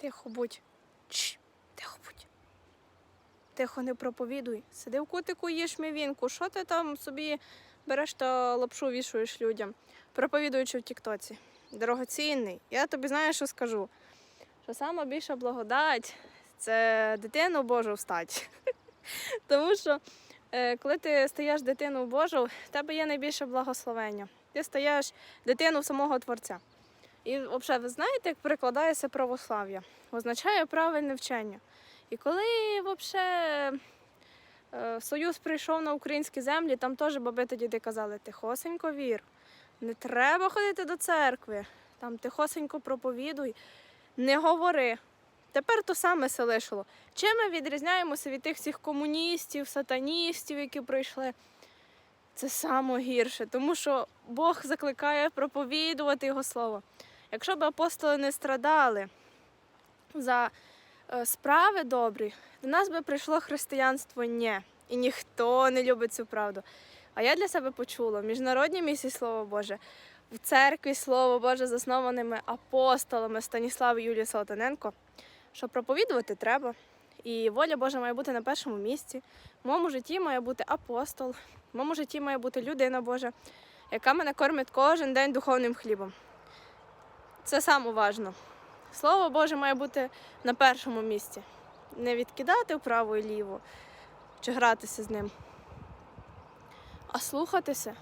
Тихо будь. Чш, тихо будь. Тихо не проповідуй. Сиди в кутику, їж мівінку. Що ти там собі береш та лапшу вішуєш людям, проповідуючи в Тіктоці? Дорогоцінний, я тобі знаю, що скажу. Що сама більша благодать це дитину Божу встать. Тому що е, коли ти стаєш дитину Божу, в тебе є найбільше благословення. Ти стаєш дитину самого Творця. І взагалі, ви знаєте, як перекладається православ'я? Означає правильне вчення. І коли взагалі Союз прийшов на українські землі, там теж баби та діди казали, тихосенько вір, не треба ходити до церкви, там тихосенько проповідуй, не говори. Тепер то саме се лишило. Чим ми відрізняємося від тих всіх комуністів, сатаністів, які прийшли? Це саме гірше, тому що Бог закликає проповідувати Його слово. Якщо б апостоли не страдали за е, справи добрі, до нас би прийшло християнство ні. І ніхто не любить цю правду. А я для себе почула в міжнародній місії Слово Боже, в церкві Слово Боже, заснованими апостолами Станіслава і Юлії Солотаненко, що проповідувати треба. І воля Божа має бути на першому місці. В моєму житті має бути апостол, в моєму житті має бути людина Божа, яка мене кормить кожен день духовним хлібом. Це саме важно. Слово Боже має бути на першому місці. Не відкидати вправо і ліво чи гратися з ним, а слухатися